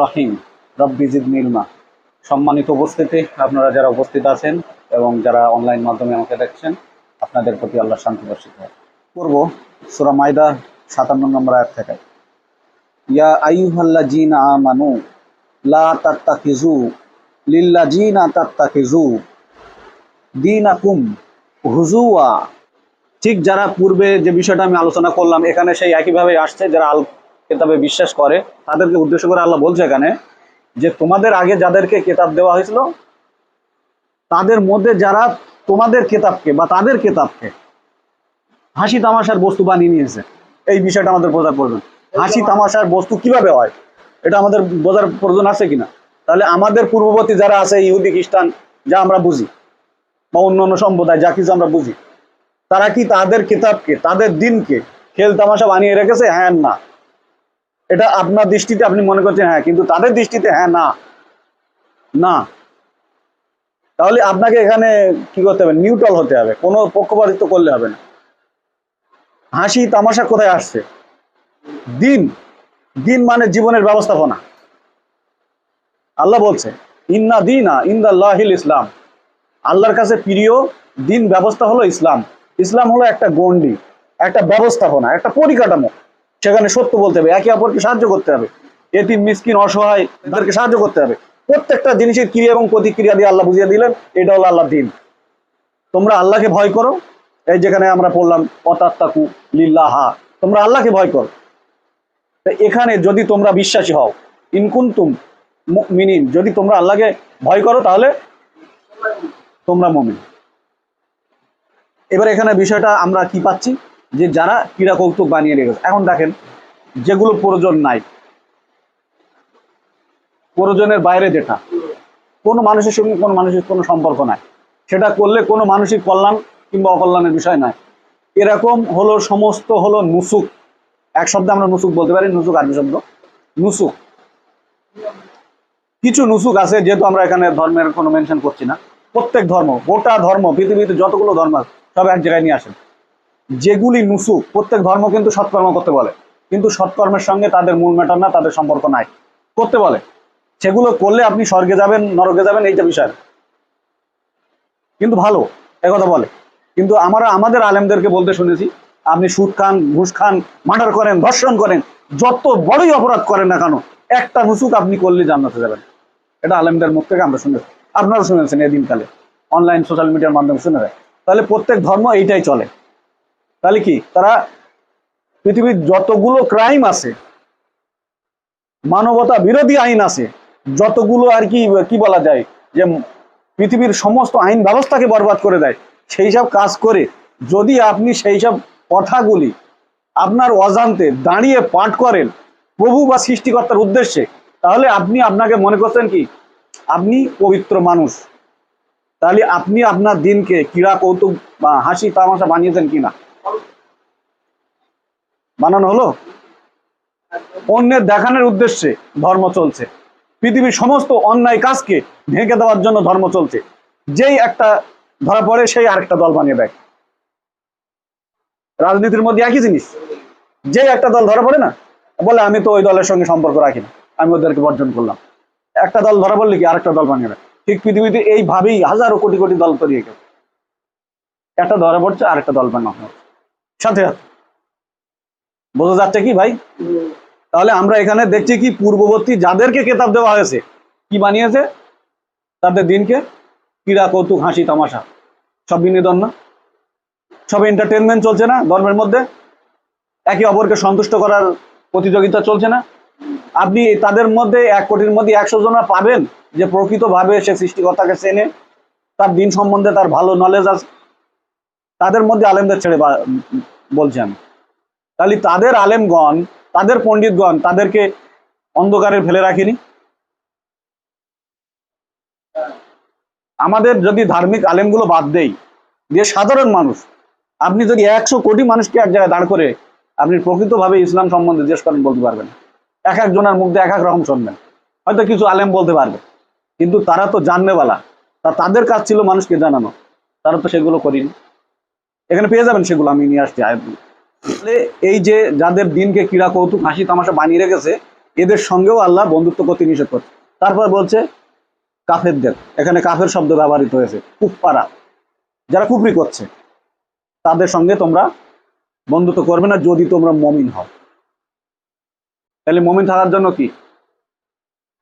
রহিম, রব্বি জিদ নিলমা সম্মানিত উপস্থিতি, আপনারা যারা উপস্থিত আছেন এবং যারা অনলাইন মাধ্যমে আমাকে দেখছেন, আপনাদের প্রতি আল্লাহ শান্তি বর্ষিত হয় করব সুরা মাইদা সাতান্ন নম্বর আয়াত থেকে। ইয়া আইয়ুহাল্লা জিনা আমানু, লা তাত্তাখিজু লিল্লা জিনা তাত্তাখিজু দিনাকুম হুজুয়া ঠিক যারা পূর্বে যে বিষয়টা আমি আলোচনা করলাম, এখানে সেই একইভাবে আসছে, যারা কেতাবে বিশ্বাস করে, তাদেরকে উদ্দেশ্য করে আল্লাহ বলছে এখানে যে তোমাদের আগে যাদেরকে কেতাব দেওয়া হয়েছিল, তাদের মধ্যে যারা তোমাদের কেতাবকে বা তাদের কেতাবকে হাসি তামাশার বস্তু বানিয়ে নিয়েছে। এই বিষয়টা আমাদের বোঝার প্রয়োজন। হাসি তামাশার বস্তু কীভাবে হয়? এটা আমাদের বোঝার প্রয়োজন আছে কিনা? তাহলে আমাদের পূর্ববর্তী যারা আছে, ইহুদি, খ্রিস্টান, যা আমরা বুঝি, বা অন্য অন্য সম্প্রদায়, যা কিছু আমরা বুঝি, তারা কি তাদের কিতাবকে, তাদের দিনকে খেল তামাশা বানিয়ে রেখেছে? হ্যাঁ না। এটা আপনার দৃষ্টিতে আপনি মনে করছেন হ্যাঁ কিন্তু তাদের দৃষ্টিতে হ্যাঁ না। না। তাহলে আপনাকে এখানে কি করতে হবে? নিউট্রাল হতে হবে। কোনো পক্ষপাতিত্ব করলে হবে না। হাসি, তামাশা কোথায় আসছে? দিন। দিন মানে জীবনের ব্যবস্থাপনা। আল্লাহ বলছে, ইন্না দিনা ইন্দাল্লাহিল ইসলাম। আল্লাহর কাছে প্রিয় দিন ব্যবস্থা হলো ইসলাম। ইসলাম হলো একটা গণ্ডি, একটা ব্যবস্থাপনা, একটা পরিকাঠামো। সেখানে সত্য বলতে হবে, একে অপরকে সাহায্য করতে হবে। এতিম, মিসকিন, অসহায়, তাদেরকে সাহায্য করতে হবে। প্রত্যেকটা জিনিসের ক্রিয়া এবং প্রতিক্রিয়া দিয়ে আল্লাহ বুঝিয়ে দিলেন, এটা হলো আল্লাহ দিন। তোমরা আল্লাহকে ভয় করো, এই যেখানে আমরা পড়লাম, অতাত্তাকু লিল্লাহা, তোমরা আল্লাহকে ভয় করো। এখানে যদি তোমরা বিশ্বাসী হও ইনকুন্তুম মিনিন যদি তোমরা আল্লাহকে ভয় করো, তাহলে তোমরা মমিন। এবার এখানে বিষয়টা আমরা কি পাচ্ছি? যে যারা ক্রীড়া কৌতুক বানিয়ে রেখেছে এখন দেখেন, যেগুলো প্রয়োজন নাই। প্রয়োজনের বাইরে যেটা। কোনো মানুষের সঙ্গে কোনো মানুষের কোনো সম্পর্ক নাই। সেটা করলে কোনো মানুষের কল্যাণ কিংবা অকল্যাণের বিষয় নয়। এরকম হলো সমস্ত হলো নুসুক। এক শব্দে আমরা নুসুক বলতে পারি। নুসুক আরবি শব্দ। নুসুক। কিছু নুসুক আছে, যেহেতু আমরা এখানে ধর্মের কোনো মেনশন করছি না। প্রত্যেক ধর্ম, গোটা ধর্ম, পৃথিবীতে যতগুলো ধর্ম আছে, সব এক জায়গায় নিয়ে আসেন। যেগুলি নুসুক, প্রত্যেক ধর্ম কিন্তু সৎকর্ম করতে বলে। কিন্তু সৎকর্মের সঙ্গে তাদের মূল ম্যাটার না, তাদের সম্পর্ক নাই। করতে বলে। সেগুলো করলে আপনি স্বর্গে যাবেন, নরকে যাবেন, এইটা বিষয়। কিন্তু ভালো কথা বলে। কিন্তু আমরা, আমাদের আলেমদেরকে বলতে শুনেছি, আপনি সুদ খান, ঘুষ খান, মার্ডার করেন, ধর্ষণ করেন, যত বড়ই অপরাধ করেন না কেন, একটা নুসুক আপনি করলে জান্নাতে যাবেন। এটা আলেমদের মুখ থেকে আমরা শুনেছি। আপনারা শুনেছেন এই দিনকালে অনলাইন সোশ্যাল মিডিয়ার মাধ্যমে শুনে তাহলে প্রত্যেক ধর্ম এইটাই চলে। তাহলে কি? তারা পৃথিবীর যতগুলো ক্রাইম আছে, মানবতা বিরোধী আইন আছে, যতগুলো আর কি কি বলা যায়, যে পৃথিবীর সমস্ত আইন ব্যবস্থাকে বরবাদ করে দেয়, সেই সব কাজ করে যদি আপনি সেই সব কথাগুলি আপনার অজান্তে দাঁড়িয়ে পাঠ করেন, প্রভু বা সৃষ্টিকর্তার উদ্দেশ্যে, তাহলে আপনি আপনাকে মনে করছেন কি? আপনি পবিত্র মানুষ। তাহলে আপনি আপনার দিনকে ক্রীড়া কৌতুক বা হাসি তামাশা বানিয়েছেন কিনা? বানানো হলো? অন্যের দেখানোর উদ্দেশ্যে ধর্ম চলছে। পৃথিবীর সমস্ত অন্যায় কাজকে ঢেকে দেওয়ার জন্য ধর্ম চলছে। যেই একটা ধরা পড়ে, সেই আরেকটা দল বানিয়ে দেয়। রাজনীতির মধ্যে একই জিনিস। যে একটা দল ধরা পড়ে না, বলে, আমি তো ওই দলের সঙ্গে সম্পর্ক রাখি না। আমি ওদেরকে বর্জন করলাম। একটা দল ধরা পড়লে কি আরেকটা দল বানিয়ে দেয়? ঠিক পৃথিবীতে এইভাবেই হাজারো কোটি কোটি দল তৈরি একটা ধরা পড়ছে, আরেকটা দল বানানো সাথে বোঝা যাচ্ছে কি ভাই? তাহলে আমরা এখানে দেখছি কি পূর্ববর্তী যাদেরকে কেতাব দেওয়া হয়েছে, কি বানিয়েছে? তাদের দিনকে ক্রীড়া কৌতুক, হাসি, তামাশা, সব বিনোদন না? সব এন্টারটেনমেন্ট চলছে না ধর্মের মধ্যে? একে অপরকে সন্তুষ্ট করার প্রতিযোগিতা চলছে না? আপনি তাদের মধ্যে এক কোটির মধ্যে একশো জনা পাবেন যে প্রকৃতভাবে সে সৃষ্টিকর্তাকে চেনে, তার দিন সম্বন্ধে তার ভালো নলেজ আছে। তাদের মধ্যে আলেমদের ছেড়ে বা- বলছি আমি তাহলে তাদের আলেমগণ, তাদের পণ্ডিতগণ তাদেরকে অন্ধকারে ফেলে রাখিনি? আমাদের যদি ধার্মিক আলেমগুলো বাদ দেই, যে সাধারণ মানুষ, আপনি যদি একশো কোটি মানুষকে এক জায়গায় দাঁড় করে আপনি প্রকৃতভাবে ইসলাম সম্বন্ধে জিজ্ঞেস করেন, বলতে পারবেন। এক একজনের মুখ দিয়ে এক এক রকম শুনবেন। হয়তো কিছু আলেম বলতে পারবে। কিন্তু তারা তো জাননেওয়ালা তা তাদের কাজ ছিল মানুষকে জানানো। তারা তো সেগুলো করিনি। এখানে পেয়ে যাবেন সেগুলো, আমি নিয়ে আসছি তাহলে এই যে যাদের দিনকে ক্রীড়া কৌতুক, হাসি তামাশা বানিয়ে রেখেছে, এদের সঙ্গেও আল্লাহ বন্ধুত্ব করতে নিষেধ করছে। তারপর বলছে, কাফেরদের, এখানে কাফের শব্দ ব্যবহৃত হয়েছে কুফপারা যারা কুফরি করছে, তাদের সঙ্গে তোমরা বন্ধুত্ব করবে না যদি তোমরা মমিন হও। তাহলে মমিন থাকার জন্য কি?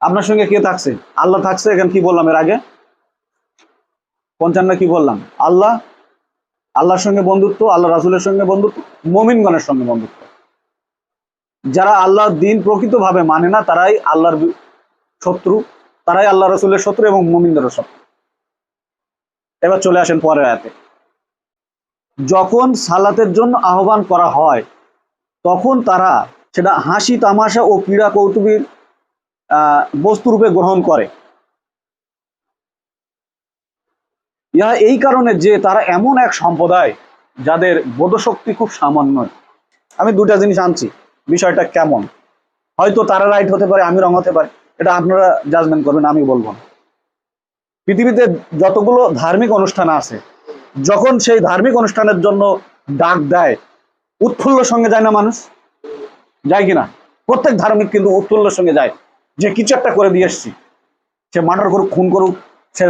আপনার সঙ্গে কে থাকছে? আল্লাহ থাকছে, এখানে কি বললাম এর আগে? পঞ্চান্ন কি বললাম? আল্লাহ আল্লাহর সঙ্গে বন্ধুত্ব আল্লাহ রাসুলের সঙ্গে বন্ধুত্ব, মমিনগণের সঙ্গে বন্ধুত্ব। যারা আল্লাহর দিন প্রকৃতভাবে মানে না, তারাই আল্লাহর শত্রু, তারাই আল্লাহ রসুলের শত্রু এবং মমিনদেরও শত্রু। এবার চলে আসেন পরের আয়াতে। যখন সালাতের জন্য আহ্বান করা হয়, তখন তারা সেটা হাসি, তামাশা ও ক্রীড়া কৌতুকীর বস্তুরূপে গ্রহণ করে। ইহা এই কারণে যে তারা এমন এক সম্প্রদায় যাদের বোধশক্তি খুব সামান্য আমি দুটা জিনিস আনছি, বিষয়টা কেমন? হয়তো তারা রাইট হতে পারে, আমি রং হতে পারে, এটা আপনারা জাজমেন্ট করবেন, আমি বলব না। পৃথিবীতে যতগুলো ধার্মিক অনুষ্ঠান আছে, যখন সেই ধার্মিক অনুষ্ঠানের জন্য ডাক দেয়, উৎফুল্লর সঙ্গে যায় না মানুষ? যায় কিনা? প্রত্যেক ধার্মিক কিন্তু উৎফুল্লর সঙ্গে যায়। যে কিছু একটা করে দিয়ে এসছি, সে মার্ডার করুক খুন করুক সে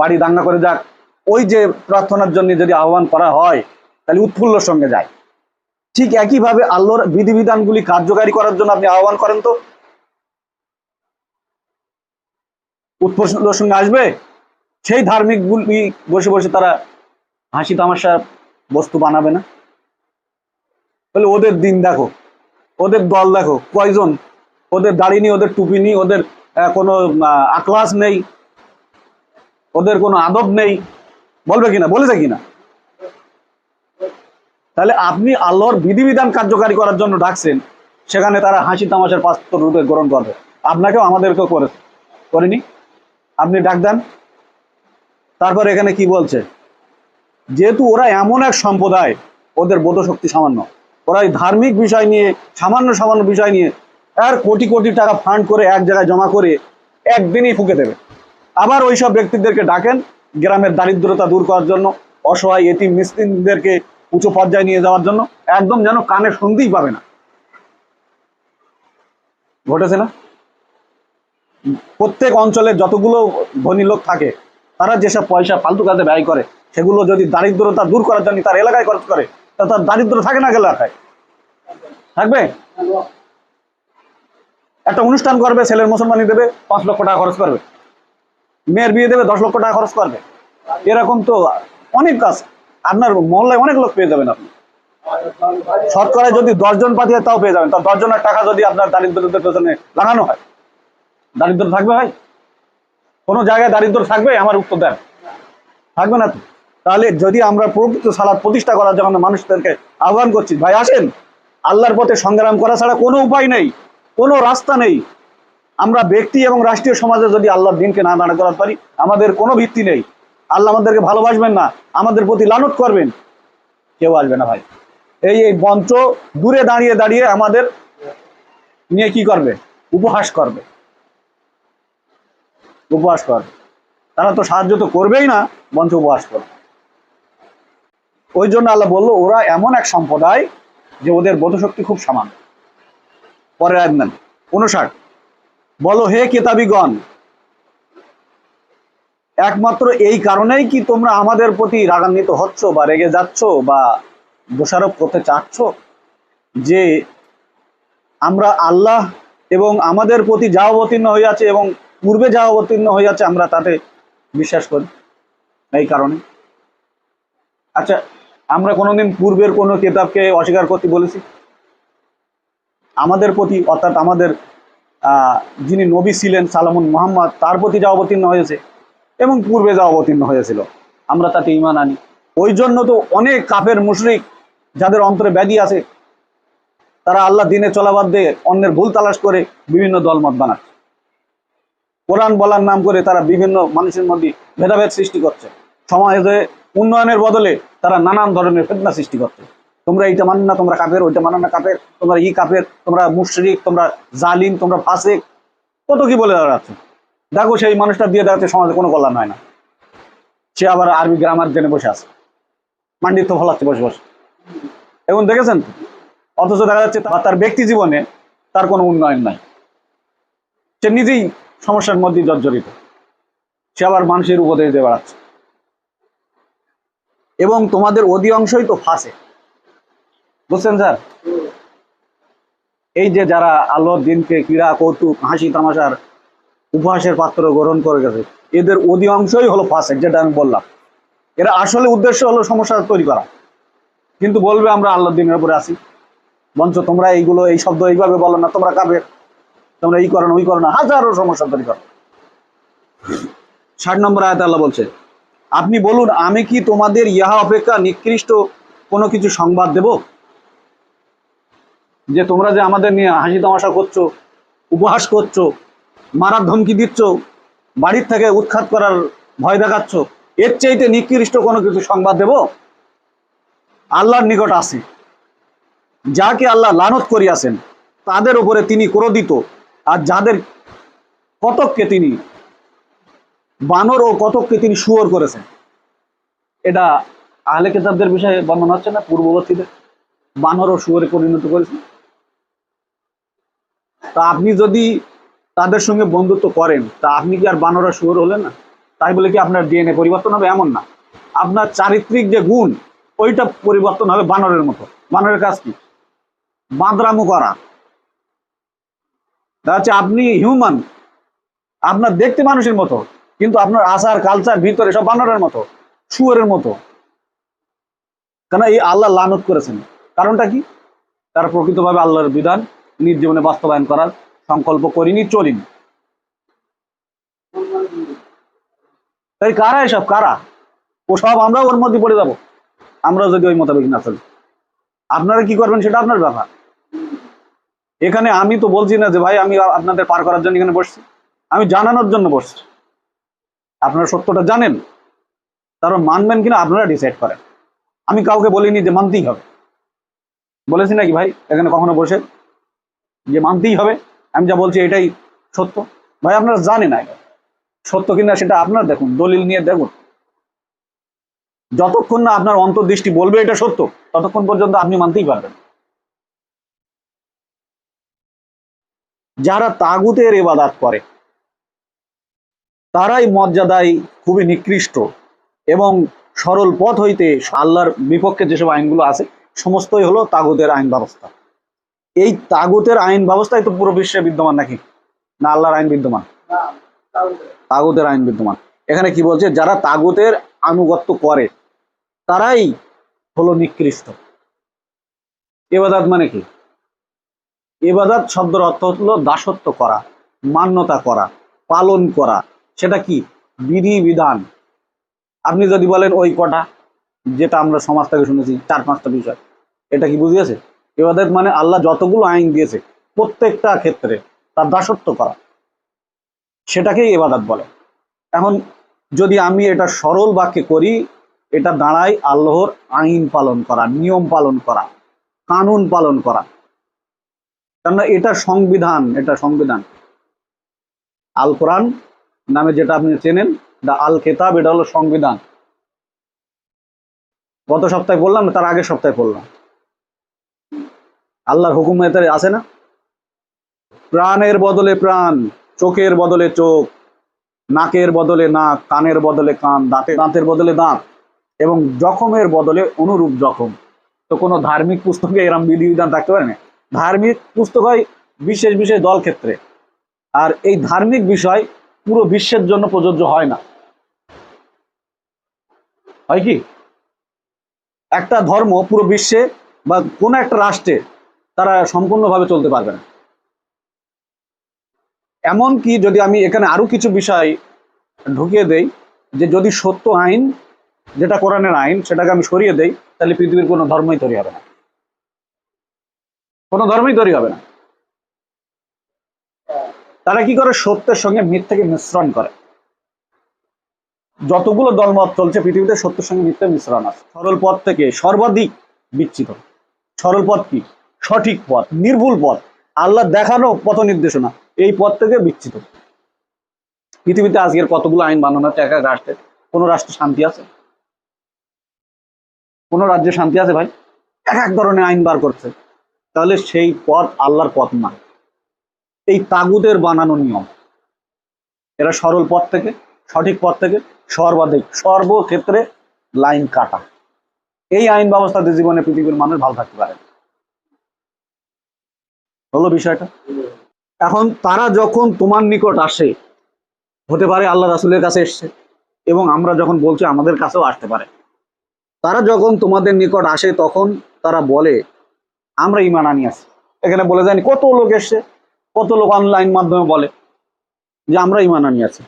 বাড়ি দাঙ্গা করে যাক। ওই যে প্রার্থনার জন্য যদি আহ্বান করা হয়, তাহলে উৎফুল্লর সঙ্গে যায়। ঠিক একইভাবে আল্লাহর বিধিবিধানগুলি কার্যকারী করার জন্য আপনি আহ্বান করেন তো? উৎফুল্লর সঙ্গে আসবে? সেই ধার্মিকগুলি বসে বসে তারা হাসি তামাশা বস্তু বানাবে না? তাহলে ওদের দিন দেখো, ওদের দল দেখো, কয়জন? ওদের দাড়ি নেই, ওদের টুপি নেই, ওদের কোনো আক্লাস নেই ওদের কোনো আদব নেই। বলবে কিনা? বলেছে কিনা? তাহলে আপনি আল্লাহর বিধিবিধান কার্যকারী করার জন্য ডাকছেন, সেখানে তারা হাসি তামাশার পাত্র রূপে গ্রহণ করবে। আপনাকেও আমাদেরকেও করে, করেনি? আপনি ডাক দেন। তারপর এখানে কি বলছে? যেহেতু ওরা এমন এক সম্প্রদায়, ওদের বোধশক্তি সামান্য। ওরা এই ধার্মিক বিষয় নিয়ে, সামান্য সামান্য বিষয় নিয়ে, আর কোটি কোটি টাকা ফান্ড করে এক জায়গায় জমা করে একদিনই ফুকে দেবে। আবার ওইসব ব্যক্তিদেরকে ডাকেন গ্রামের দারিদ্রতা দূর করার জন্য, অসহায় এটি মিসকিনদেরকে উঁচু পর্যায়ে নিয়ে যাওয়ার জন্য, একদম যেন কানে শুনতেই পাবে না। ঘটেছে না? প্রত্যেক অঞ্চলে যতগুলো ধনী লোক থাকে, তারা যেসব পয়সা ফালতু কাজে ব্যয় করে, সেগুলো যদি দারিদ্রতা দূর করার জন্য তার এলাকায় খরচ করে, তা তার দারিদ্র থাকে না এলাকায় থাকবে? একটা অনুষ্ঠান করবে, ছেলের মুসলমানি দেবে, পাঁচ লক্ষ টাকা খরচ করবে। মেয়ের বিয়ে দেবে, দশ লক্ষ টাকা খরচ করবে। এরকম তো অনেক কাজ। আপনার মহল্লায় অনেক লোক পেয়ে যাবেন আপনি। শতকরায় যদি দশজন পাতি হয় তাও পেয়ে যাবেন। তা দশজনের টাকা যদি আপনার দারিদ্রদের পেছনে লাগানো হয়। দারিদ্র থাকবে ভাই? কোনো জায়গায় দারিদ্র থাকবে? আমার উত্তর দেন। থাকবে না তাহলে যদি আমরা প্রকৃত সালাদ প্রতিষ্ঠা করার জন্য মানুষদেরকে আহ্বান করছি, ভাই আসেন। আল্লাহর পথে সংগ্রাম করা ছাড়া কোনো উপায় নেই। কোনো রাস্তা নেই। আমরা ব্যক্তি এবং রাষ্ট্রীয় সমাজে যদি আল্লাহর দিনকে না দাঁড়া করাতে পারি, আমাদের কোনো ভিত্তি নেই। আল্লাহ আমাদেরকে ভালোবাসবেন না, আমাদের প্রতি লানত করবেন। কেউ আসবে না ভাই। এই এই মঞ্চ দূরে দাঁড়িয়ে দাঁড়িয়ে আমাদের নিয়ে কি করবে? উপহাস করবে। উপহাস করবে। তারা তো সাহায্য তো করবেই না মঞ্চ উপহাস করবে। ওই জন্য আল্লাহ বলল, ওরা এমন এক সম্প্রদায় যে ওদের বোধশক্তি খুব সামান্য। পরে আয়াত উনষাট। বলো, হে কেতাবিগণ, একমাত্র এই কারণেই কি তোমরা আমাদের প্রতি রাগান্বিত হচ্ছ বা রেগে যাচ্ছ বা দোষারোপ করতে চাচ্ছ? যে আমরা আল্লাহ এবং আমাদের প্রতি যা অবতীর্ণ হইয়াছে এবং পূর্বে যা অবতীর্ণ হইয়াছে, আমরা তাতে বিশ্বাস করি এই কারণে। আচ্ছা আমরা কোনোদিন পূর্বের কোনো কেতাবকে অস্বীকার করতে বলেছি? আমাদের প্রতি, অর্থাৎ আমাদের যিনি নবী ছিলেন সালামুন মোহাম্মদ, তার প্রতি যা অবতীর্ণ হয়েছে এবং পূর্বে যা অবতীর্ণ হয়েছিল, আমরা তাতে ইমান আনি। ওই জন্য তো অনেক কাফের, মুশরিক যাদের অন্তরে ব্যাধি আছে, তারা আল্লাহ দিনে চলা বাদ দিয়ে অন্যের ভুল তালাশ করে বিভিন্ন দলমত বানাচ্ছে। কোরআন বলার নাম করে তারা বিভিন্ন মানুষের মধ্যে ভেদাভেদ সৃষ্টি করছে। সমাজে উন্নয়নের বদলে তারা নানান ধরনের ফেতনা সৃষ্টি করছে। তোমরা এইটা মানো না, তোমরা কাপের ওইটা মানো না কাপের তোমরা ই কাপের তোমরা মুশরিক, তোমরা জালিম, তোমরা ফাসেক, কত কি বলে দাঁড়াচ্ছে দেখো সেই মানুষটা দিয়ে দাঁড়াতে সমাজে কোনো কল্যাণ হয় না। সে আবার আরবি গ্রামার জেনে বসে আছে। পাণ্ডিত্য ফলাচ্ছে বসে বসে। এখন দেখেছেন? অথচ দেখা যাচ্ছে তার ব্যক্তি জীবনে তার কোনো উন্নয়ন নাই। সে নিজেই সমস্যার মধ্যে জর্জরিত। সে আবার মানুষের উপদেশ দিয়ে বেড়াচ্ছে। এবং তোমাদের অধিকাংশই তো ফাঁসে বুঝছেন স্যার? এই যে যারা আল্লাহর দিনকে ক্রীড়া, কৌতুক, হাসি, তামাশার উপহাসের পাত্র গ্রহণ করে গেছে, এদের অধিকাংশই হলো ফাঁসে যেটা আমি বললাম। এরা আসলে উদ্দেশ্য হলো সমস্যা তৈরি করা। কিন্তু বলবে আমরা আল্লাহর দিনের উপরে আসি মঞ্চ তোমরা এইগুলো, এই শব্দ এইভাবে বলো না, তোমরা কাবে তোমরা এই করো না, ওই করো না, হাজারো সমস্যা তৈরি করো। ষাট নম্বর আয়াত আল্লাহ বলছে, আপনি বলুন, আমি কি তোমাদের ইহা অপেক্ষা নিকৃষ্ট কোনো কিছু সংবাদ দেব? যে তোমরা যে আমাদের নিয়ে হাসি তামাশা করছ, উপহাস করছ, মারার ধমকি দিচ্ছ, বাড়ির থেকে উৎখাত করার ভয় দেখাচ্ছ, এর চাইতে নিকৃষ্ট কোনো কিছু সংবাদ দেব? আল্লাহর নিকট আসি যাকে আল্লাহ লানত করিয়াছেন, তাদের উপরে তিনি ক্রোধিত, আর যাদের কতককে তিনি বানর ও কতককে তিনি শুয়োর করেছেন। এটা আহলে কেতাবদের বিষয়ে বর্ণনা হচ্ছে না? পূর্ববর্তীদের। বানর ও শুয়োরে পরিণত করেছেন। তা আপনি যদি তাদের সঙ্গে বন্ধুত্ব করেন, তা আপনি কি আর বানর শুয়োর হলেন না? তাই বলে কি আপনার ডিএনএ পরিবর্তন হবে? এমন না। আপনার চারিত্রিক যে গুণ, ওইটা পরিবর্তন হবে বানরের মতো। বানরের কাজ কি? বাঁদরামু করা। হচ্ছে আপনি হিউম্যান আপনার দেখতে মানুষের মতো, কিন্তু আপনার আচার কালচার ভিতরে সব বানরের মতো, শুয়ারের মতো। কেন এই আল্লাহ লানত করেছেন? কারণটা কি? তারা প্রকৃতভাবে আল্লাহর বিধান। নিজ জীবনে বাস্তবায়ন করার সংকল্প করিনি, চলিনি। তাই কারা এসব? কারা? ও সব আমরাও ওর মধ্যে পড়ে যাব। আমরা যদি ওই মোতাবেক না চলি। আপনারা কি করবেন সেটা আপনার ব্যাপার। এখানে আমি তো বলছি না যে ভাই, আমি আপনাদের পার করার জন্য এখানে বসছি। আমি জানানোর জন্য বসছি। আপনারা সত্যটা জানেন। তারপর মানবেন কিনা আপনারা ডিসাইড করেন। আমি কাউকে বলিনি যে মানতেই হবে। বলেছি নাকি ভাই, এখানে কখনো বসে যে মানতেই হবে। আমি যা বলছি এটাই সত্য। ভাই, আপনারা জানেন এটা। সত্য কিনা সেটা আপনারা দেখুন, দলিল নিয়ে দেখুন। যতক্ষণ না আপনার অন্তর্দৃষ্টি বলবে এটা সত্য, ততক্ষণ পর্যন্ত আপনি মানতেই পারবেন। যারা তাগুতের এবাদাত করে, তারাই মর্যাদায় খুবই নিকৃষ্ট এবং সরল পথ হইতে আল্লাহর বিপক্ষে যেসব আইনগুলো আছে, সমস্তই হলো তাগুতের আইন ব্যবস্থা এই তাগুতের আইন ব্যবস্থাই তো পুরো বিশ্বে বিদ্যমান নাকি? না আল্লাহর আইন বিদ্যমান? তাগুতের। আইন বিদ্যমান। এখানে কি বলছে? যারা তাগুতের আনুগত্য করে তারাই হলো নিকৃষ্ট। এবাদাত মানে কি? এবাদাত শব্দের অর্থ হলো দাসত্ব করা মান্যতা করা পালন করা। সেটা কি? বিধি বিধান। আপনি যদি বলেন ওই কটা যেটা আমরা সমাজ থেকে শুনেছি চার পাঁচটা বিষয় এটা কি বুঝিয়েছে? এবাদত মানে আল্লাহ যতগুলো আইন দিয়েছে প্রত্যেকটা ক্ষেত্রে তার দাসত্ব করা। সেটাকেই এবাদাত বলে। এখন যদি আমি এটা সরল বাক্যে করি, এটা দাঁড়ায় আল্লাহর আইন পালন করা, নিয়ম পালন করা, কানুন পালন করা। কেননা এটা সংবিধান এটা সংবিধান। আল কোরআন নামে যেটা আপনি চেনেন, দা আল কেতাব, এটা হলো সংবিধান। গত সপ্তাহে বললাম তার আগের সপ্তাহে বললাম আল্লাহর হুকুম এতে আছে না? প্রাণের বদলে প্রাণ, চোখের বদলে চোখ, নাকের বদলে নাক, কানের বদলে কান দাঁতে দাঁতের বদলে দাঁত এবং জখমের বদলে অনুরূপ জখম। তো কোনো ধার্মিক পুস্তকে এরম বিধিবিধান থাকতে পারে না। ধার্মিক পুস্তক হয় বিশেষ বিশেষ দল ক্ষেত্রে। আর এই ধার্মিক বিষয় পুরো বিশ্বের জন্য প্রযোজ্য হয় না। হয় কি? একটা ধর্ম পুরো বিশ্বে বা কোনো একটা রাষ্ট্রে তারা সম্পূর্ণভাবে চলতে পারবে না। এমন কি যদি আমি এখানে আরও কিছু বিষয় ঢুকিয়ে দেই, যে যদি সত্য আইন, যেটা কোরআনের আইন, সেটাকে আমি সরিয়ে দেই, তাহলে পৃথিবীর কোনো ধর্মই তৈরি হবে না। কোনো ধর্মই তৈরি হবে না। তারা কি করে? সত্যের সঙ্গে মিথ্যাকে মিশ্রণ করে। যতগুলো দলমত চলছে পৃথিবীতে, সত্যের সঙ্গে মিথ্যা মিশ্রণ আছে। সরল পথ থেকে সর্বাধিক বিচ্ছিত সরল পথ কি? সঠিক পথ, নির্ভুল পথ। আল্লাহ দেখানো পথ নির্দেশনা এই পথ থেকে বিচ্ছিত পৃথিবীতে আজকের কতগুলো আইন বানানো হচ্ছে এক এক রাষ্ট্রে কোনো রাষ্ট্রে শান্তি আছে? কোনো রাজ্যে শান্তি আছে ভাই? এক এক ধরনের আইন বার করছে। তাহলে সেই পথ আল্লাহর পথ না। এই তাগুদের বানানো নিয়ম। এরা সরল পথ থেকে, সঠিক পথ থেকে সর্বাধিক, সর্বক্ষেত্রে লাইন কাটা। এই আইন ব্যবস্থাতে জীবনে পৃথিবীর মানুষ ভালো থাকতে পারে। হলো বিষয়টা। এখন তারা যখন তোমার নিকট আসে, হতে পারে আল্লাহ রাসুলের কাছে এসছে, এবং আমরা যখন বলছি আমাদের কাছেও আসতে পারে। তারা যখন তোমাদের নিকট আসে, তখন তারা বলে, আমরা ইমান আনি আছি। এখানে বলে যায়নি কত লোক এসছে? কত লোক অনলাইন মাধ্যমে বলে যে, আমরা ইমান আনি আছি।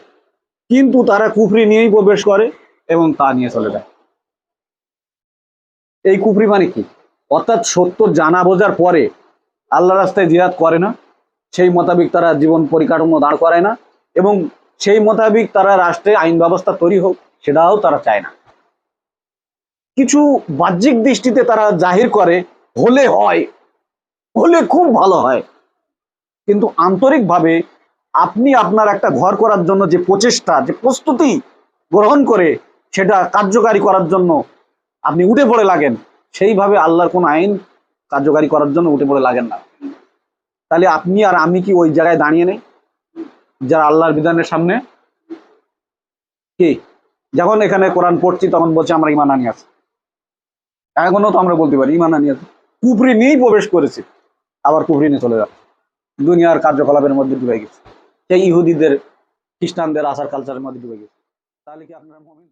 কিন্তু তারা কুফরি নিয়েই প্রবেশ করে এবং তা নিয়ে চলে যায়। এই কুফরি মানে কি? অর্থাৎ সত্য জানা বোঝার পরে আল্লাহ রাস্তায় জিহাদ করে না, সেই মোতাবেক তারা জীবন পরিকাঠামো দাঁড় করায় না এবং সেই মোতাবেক তারা রাষ্ট্রে আইন ব্যবস্থা তৈরি হোক, সেটাও তারা চায় না। কিছু বাহ্যিক দৃষ্টিতে তারা জাহির করে, হলে হয়, হলে খুব ভালো হয়। কিন্তু আন্তরিকভাবে আপনি আপনার একটা ঘর করার জন্য যে প্রচেষ্টা, যে প্রস্তুতি গ্রহণ করে সেটা কার্যকারী করার জন্য আপনি উঠে পড়ে লাগেন, সেইভাবে আল্লাহর কোন আইন কার্যকারী করার জন্য উঠে পড়ে লাগেন না। তাহলে আপনি আর আমি কি ওই জায়গায় দাঁড়িয়ে নেই? যারা আল্লাহর বিধানের সামনে? কি? যখন এখানে কোরআন পড়ছি, তখন বলছে, আমরা ইমান আনি আছি। এখনও তো আমরা বলতে পারি ইমান আনি আছি। কুফরি নিয়েই প্রবেশ করেছি, আবার কুফরি নিয়ে চলে যাচ্ছে। দুনিয়ার কার্যকলাপের মধ্যে ডুবে গেছে। সেই ইহুদিদের, খ্রিস্টানদের আসার কালচারের মধ্যে ডুবে গেছে। তাহলে কি আপনারা মমিন